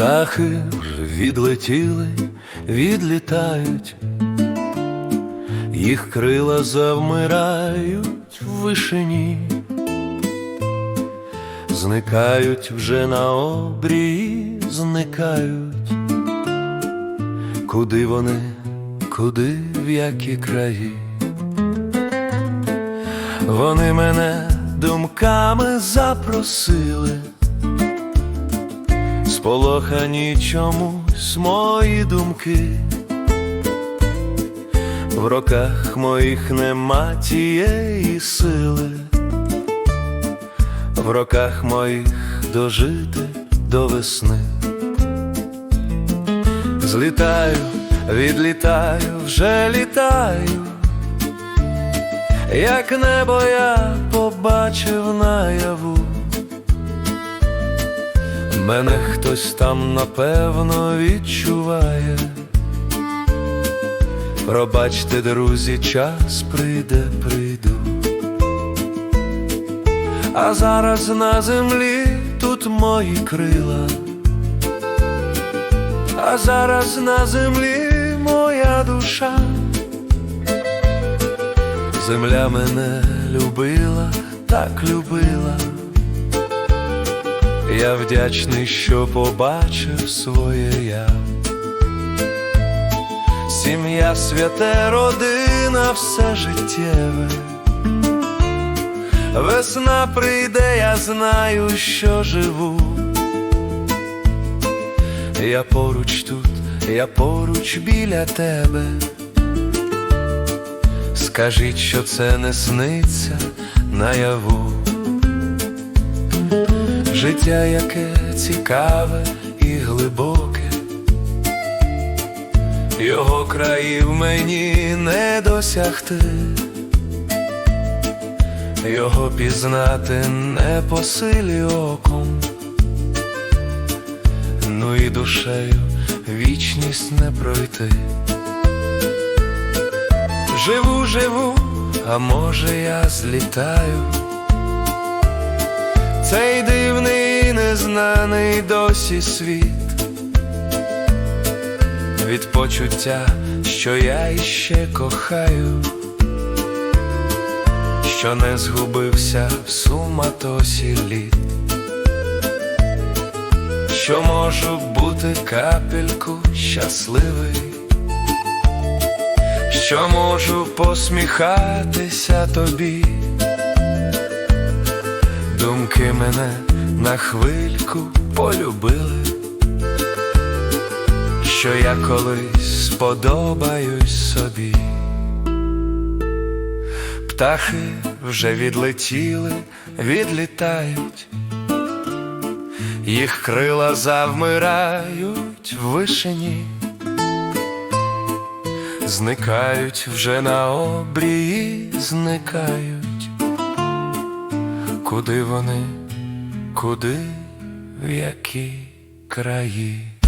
Птахи вже відлетіли, відлітають, їх крила завмирають в вишині, зникають вже на обрії, зникають. Куди вони, куди в які краї? Вони мене думками запросили, сполохані чомусь мої думки. В роках моїх нема тієї сили, в роках моїх дожити до весни. Злітаю, відлітаю, вже літаю, як небо я побачив наяву. Мене хтось там напевно відчуває. Пробачте, друзі, час прийде, прийду. А зараз на землі тут мої крила. А зараз на землі моя душа. Земля мене любила, так любила. Я вдячний, що побачив своє я. Сім'я, святе, родина, все життєве. Весна прийде, я знаю, що живу. Я поруч тут, я поруч біля тебе. Скажіть, що це не сниться наяву. Життя, яке цікаве і глибоке, його країв мені не досягти, його пізнати не по силі оком, ну і душею вічність не пройти. Живу, живу, а може я злітаю. Цей дивний незнаний досі світ. Від почуття, що я іще кохаю, що не згубився в суматосі літ, що можу бути капельку щасливий, що можу посміхатися тобі. Думки мене на хвильку полюбили, що я колись сподобаюсь собі. Птахи вже відлетіли, відлітають, їх крила завмирають в вишині, зникають вже на обрії, зникають. Куди вони, куди, в які краї?